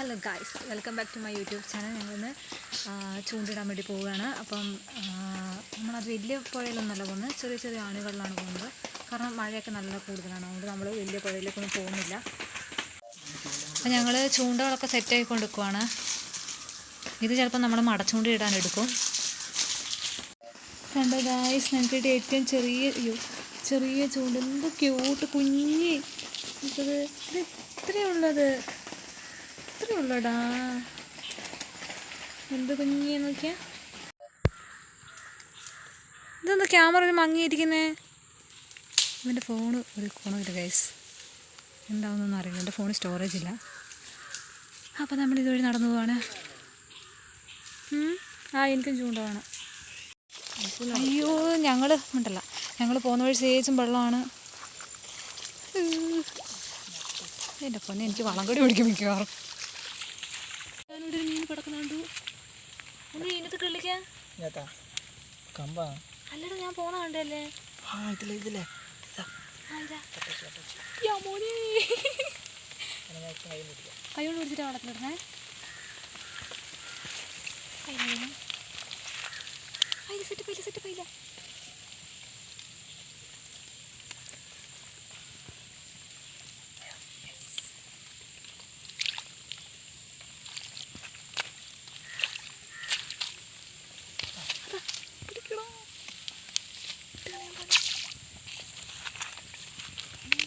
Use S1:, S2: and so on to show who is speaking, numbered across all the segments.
S1: Hello guys welcome back to my YouTube channel ഞങ്ങളിന്ന് ചൂണ്ടിടാൻ വേണ്ടി പോവുകയാണ്. അപ്പം നമ്മളത് വലിയ പുഴയിലൊന്നല്ല പോകുന്നത്. ചെറിയ ചെറിയ ആണുകളിലാണ് പോകുന്നത്. കാരണം മഴയൊക്കെ നല്ല കൂടുതലാണ്. അതുകൊണ്ട് നമ്മൾ വലിയ പുഴയിലേക്കൊന്നും പോകുന്നില്ല. അപ്പം ഞങ്ങൾ ചൂണ്ടകളൊക്കെ സെറ്റാക്കി കൊണ്ടിരിക്കുവാണ്. ഇത് ചിലപ്പോൾ നമ്മൾ മടച്ചൂണ്ടി ഇടാൻ എടുക്കും. കണ്ടോ ഗായ്സ് ഞങ്ങൾക്ക് ഏറ്റവും ചെറിയ ചെറിയ ചൂണ്ട. എന്ത് ക്യൂട്ട് കുഞ്ഞി. ഇത് ഇത്രയുള്ളത് ഇത്രയുള്ളടാ എന്ത് കുഞ്ഞി നോക്കിയാ? ഇതെന്താ ക്യാമറ ഒരു മങ്ങിയിരിക്കുന്നേ? ഇവന്റെ ഫോൺ ഒരു കോണില്ല ഗൈസ്. എന്താവുന്നൊന്നും അറിയില്ല. എന്റെ ഫോൺ സ്റ്റോറേജ് ഇല്ല. അപ്പോൾ നമ്മൾ ഇതുവഴി നടന്നു പോവാണ്. ആ എനിക്കും ചൂണ്ട വേണം അയ്യോ ഞങ്ങൾ ഉണ്ടല്ല. ഞങ്ങൾ പോകുന്ന വഴി സേച്ചും വെള്ളമാണ്. എന്റെ പൊന്നെ എനിക്ക് വളം കൂടി പിടിക്കും മിക്കവാറും ഞാനിവിടെ ഒരു മീൻ കിടക്കുന്നുണ്ട് ഒന്ന് ഇതിനകത്ത്
S2: ഇതാ കമ്പാ.
S1: അല്ലടാ ഞാൻ പോണ കണ്ടല്ലേ?
S2: ആ ഇതിലെ ഇതിലെ. ഇതാ.
S1: ആ ഇതാ. യാ കൈ കൊണ്ട് പിടിച്ചിട്ടാ വളത്തിലിടണേ അതിൽ സെറ്റ് പൈല സെറ്റ് പൈല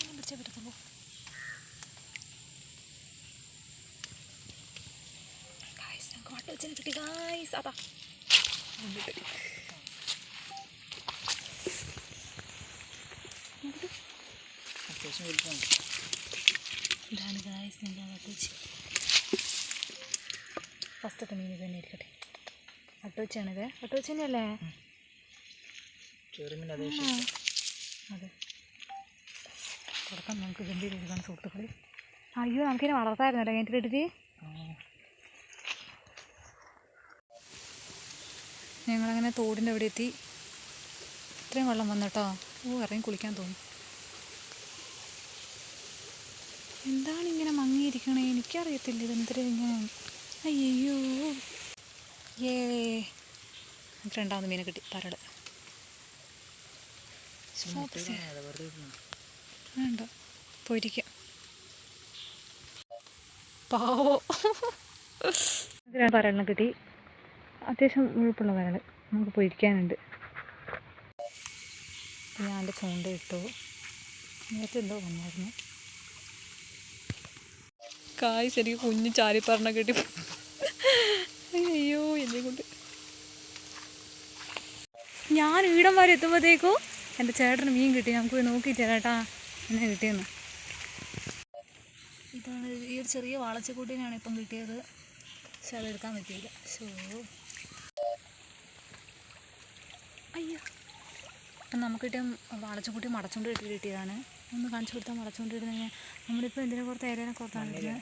S1: പിടിച്ചേ പറ്റത്തുള്ളൂ ഗായ്സ് ഞങ്ങൾക്ക് വട്ട വെച്ചിന് കിട്ടി അതാ
S2: അത്യാവശ്യം വലിപ്പം
S1: ഇതാണ് ഗായസ് വട്ട വെച്ച് ഫസ്റ്റത്തെ മീൻ തന്നെ ഇരിക്കട്ടെ. വട്ട വെച്ച് തന്നെയല്ലേ
S2: അതേ
S1: കൊടുക്കാം നമുക്ക് ഗംഭീരിക്കാണ് സുഹൃത്തുക്കളെ. അയ്യോ നമുക്കിനെ വളർത്തായിരുന്നല്ലോ. കഴിഞ്ഞിട്ടിട്ട് ഞങ്ങളങ്ങനെ തോടിന്റെ അവിടെ എത്തി. ഇത്രയും വെള്ളം വന്നിട്ടോ? ഓ ഇറങ്ങി കുളിക്കാൻ തോന്നി. എന്താണ് ഇങ്ങനെ മങ്ങിയിരിക്കണേ? എനിക്കറിയത്തില്ല ഇതെന്തിനാ ഇങ്ങനെ അയ്യോ. ഏ. എനിക്ക് രണ്ടാമത് മീനെ കിട്ടി. പരട്. വേണ്ട. പോയിരിക്കാം. പാവോ. പരടിനെ കിട്ടി. അത്യാവശ്യം മുഴുപ്പുള്ള പരൾ നമുക്ക് പൊരിക്കാനുണ്ട്. എന്റെ ചൂണ്ട ഇട്ടു. നേരത്തെ എന്തോ വന്നായിരുന്നു. കായ് ശരിക്കും കുഞ്ഞു ചാരിപ്പറണ കിട്ടി. അയ്യോ എന്നെ കൊണ്ട്. ഞാൻ ഈടം വരെ എത്തുമ്പോഴത്തേക്കും എന്റെ ചേട്ടന് മീൻ കിട്ടി. നമുക്ക് പോയി നോക്കി ചേട്ടാ എന്നെ കിട്ടിയെന്ന്. ഇതാണ് ഈ ഒരു ചെറിയ വാളച്ചക്കൂട്ടീനാണ് ഇപ്പം കിട്ടിയത്. പക്ഷെ അതെടുക്കാൻ പറ്റിയില്ല. ഷോ അയ്യോ. അപ്പം നമുക്ക് കിട്ടിയ കൂട്ടി മടച്ചുകൊണ്ട് കിട്ടി കിട്ടിയതാണ്. ഒന്ന് കാണിച്ചു കൊടുത്താൽ മടച്ചുകൊണ്ട് കിട്ടുന്ന നമ്മളിപ്പോൾ എന്തിനെ പുറത്ത് ഏരേനെ കുറത്താണ് ഇടുന്നത്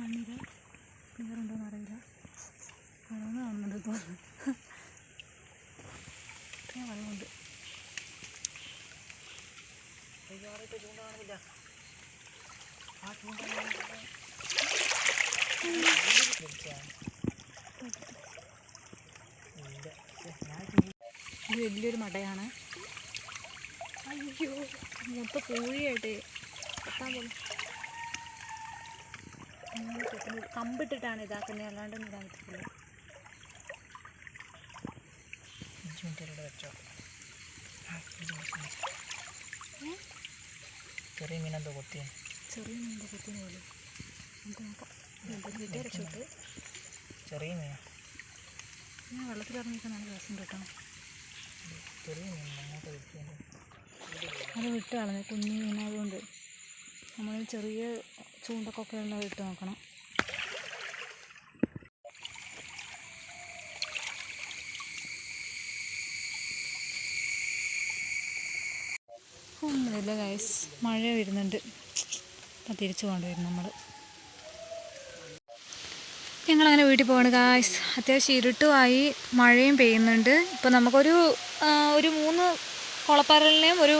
S1: മണ്ണിര ക്ലിയർ ഉണ്ടോയെന്ന് അറിയില്ല. വെള്ളം കാണുന്നുണ്ട് ഇപ്പോൾ ഇത്രയും വെള്ളമുണ്ട്. ഇത് വലിയൊരു മടയാണ്. അയ്യോ മൊത്ത പൂഴിയായിട്ട്. കമ്പിട്ടിട്ടാണ് ഇതാക്കുന്നത് അല്ലാണ്ട് ഇടാൻ പറ്റില്ല
S2: അഞ്ച് മിനിറ്റ് ഇവിടെ വെച്ചോ. ചെറിയ മീൻ എന്തോ കൊത്തിയ.
S1: ചെറിയ മീന്റെ കുത്തിന് പോലും. നമുക്ക് നോക്കാം.
S2: ചെറിയ മീനാ.
S1: ഞാൻ വെള്ളത്തിലിറങ്ങിയൊക്കെ നല്ല രസം കേട്ടോ. അത് വിട്ട് കളഞ്ഞു കുഞ്ഞു മീനായതുകൊണ്ട് നമ്മൾ ചെറിയ ചൂണ്ടക്കൊക്കെ ഒന്ന് വിട്ട് നോക്കണം. ഒന്നുമില്ല ഗൈസ് മഴ വരുന്നുണ്ട്. അപ്പം തിരിച്ചു കൊണ്ടുവരും നമ്മൾ ഞങ്ങളങ്ങനെ വീട്ടിൽ പോവാണ്. ഗായ്സ് അത്യാവശ്യം ഇരുട്ടുമായി മഴയും പെയ്യുന്നുണ്ട്. ഇപ്പോൾ നമുക്കൊരു ഒരു മൂന്ന് കുളപ്പരലിനെയും ഒരു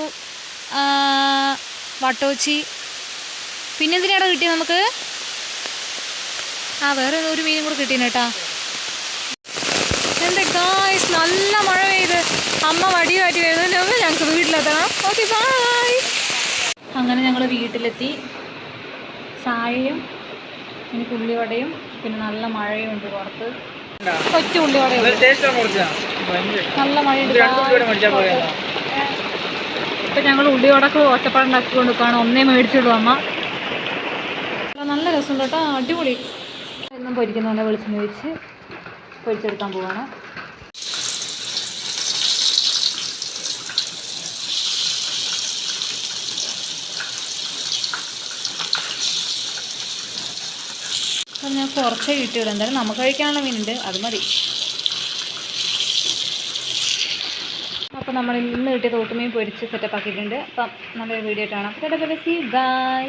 S1: വട്ടോച്ചി. പിന്നെ എന്തിനാണ് കിട്ടിയത് നമുക്ക്? ആ വേറെ ഒരു മീനും കൂടെ കിട്ടീന് കേട്ടാ. എന്താ ഗായ്സ് നല്ല മഴ പെയ്ത്. അമ്മ വടി കാറ്റി വരുന്നതിന് ഞങ്ങൾക്ക് വീട്ടിലെത്തണം. ഓക്കെ ബായ് അങ്ങനെ ഞങ്ങൾ വീട്ടിലെത്തി. ചായയും എനിക്ക് ഉള്ളിവടയും പിന്നെ നല്ല മഴയും ഉണ്ട് പുറത്ത്. കൊച്ചു ഉള്ളിവടയും നല്ല മഴയുണ്ട് ഇപ്പം ഞങ്ങൾ ഉള്ളിവടക്ക് ഒറ്റപ്പാടുണ്ടാക്കി ഉണ്ടാക്കിക്കൊണ്ട് നിൽക്കുകയാണ് ഒന്നേ മേടിച്ചിടും അമ്മ. നല്ല രസമുണ്ട് കേട്ടോ. അടിപൊളി. എന്നും പൊരിക്കുന്ന പോലെ വെളിച്ചെണ്ണ വെച്ച് പൊരിച്ചെടുക്കാൻ പോവാണ്. ഞാൻ കുറച്ചേ കിട്ടിയുള്ളൂ എന്തായാലും നമുക്ക് കഴിക്കാനുള്ള മീനുണ്ട്. അത് മതി. അപ്പോൾ നമ്മൾ ഇന്ന് കിട്ടിയ തോട്ടുമീൻ പൊരിച്ച് സെറ്റപ്പ് ആക്കിയിട്ടുണ്ട്. അപ്പം നല്ലൊരു വീഡിയോ കാണാം. Setup C by